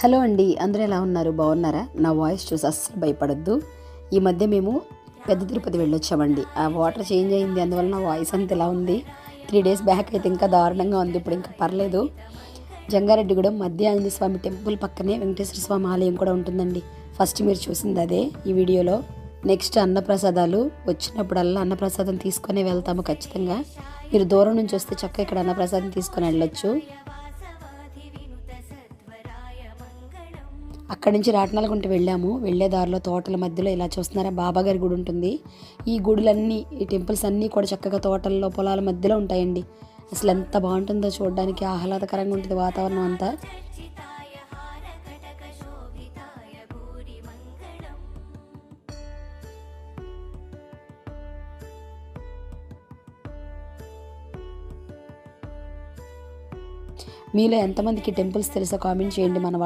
Hello అండి అందరూ ఎలా ఉన్నారు? బాగున్నారా? నా వాయిస్ చూసి అస్సలు భయపడద్దు. ఈ మధ్య మేము పెద్ద తిరుపతి వెళ్ళొచ్చామండి. ఆ వాటర్ చేంజ్ అయింది అందువల్ల నా వాయిస్ అంత ఇలా ఉంది. త్రీ డేస్ బ్యాక్ అయితే ఇంకా దారుణంగా ఉంది ఇప్పుడు ఇంకా పర్లేదు. జంగారెడ్డిగూడెం మధ్య ఆంజనేయ స్వామి టెంపుల్ పక్కనే వెంకటేశ్వర స్వామి ఆలయం కూడా ఉంటుందండి. ఫస్ట్ మీరు చూసింది అదే ఈ వీడియోలో. నెక్స్ట్ అన్నప్రసాదాలు వచ్చినప్పుడల్లా అన్నప్రసాదం తీసుకొని వెళ్తాము ఖచ్చితంగా. మీరు దూరం నుంచి వస్తే చక్క ఇక్కడ అన్నప్రసాదం తీసుకొని వెళ్ళొచ్చు. అక్కడి నుంచి రాటనాలగుంట వెళ్ళాము. వెళ్ళే దారిలో తోటల మధ్యలో ఇలా చూస్తున్నారా బాబాగారి గుడి ఉంటుంది. ఈ గుడులన్నీ ఈ టెంపుల్స్ అన్నీ కూడా చక్కగా తోటల్లో పొలాల మధ్యలో ఉంటాయండి. అసలు ఎంత బాగుంటుందో చూడడానికి ఆహ్లాదకరంగా ఉంటుంది వాతావరణం అంతా. మీలో ఎంతమందికి టెంపుల్స్ తెలుసో కామెంట్ చేయండి మన వా-